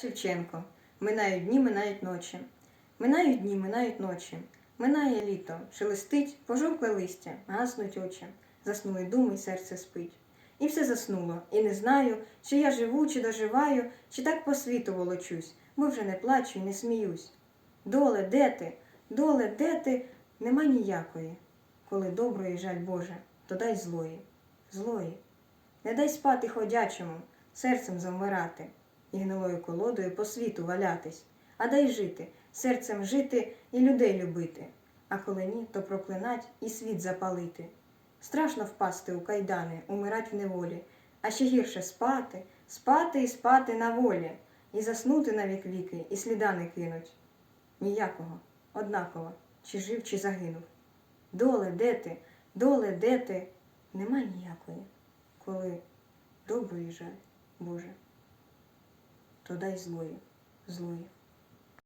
Шевченко. Минають дні, минають ночі. Минають дні, минають ночі. Минає літо, шелестить, пожовкле листя, гаснуть очі, заснули думи, й серце спить. І все заснуло, і не знаю, чи я живу, чи доживаю, чи так по світу волочусь, бо вже не плачу і не сміюсь. Доле, де ти? Доле, де ти? Нема ніякої. Коли доброї жаль Боже, то дай злої, злої. Не дай спати ходячому, серцем завмирати, і гнилою колодою по світу валятись, а дай жити, серцем жити і людей любити. А коли ні, то проклинать і світ запалити. Страшно впасти у кайдани, умирать в неволі, а ще гірше спати, спати і спати на волі, і заснути на вік віки, і сліда не кинуть. Ніякого, однаково, чи жив, чи загинув. Доле, де ти, доле, де ти? Нема ніякої, коли доброї жаль, Боже, то дай злої, злої.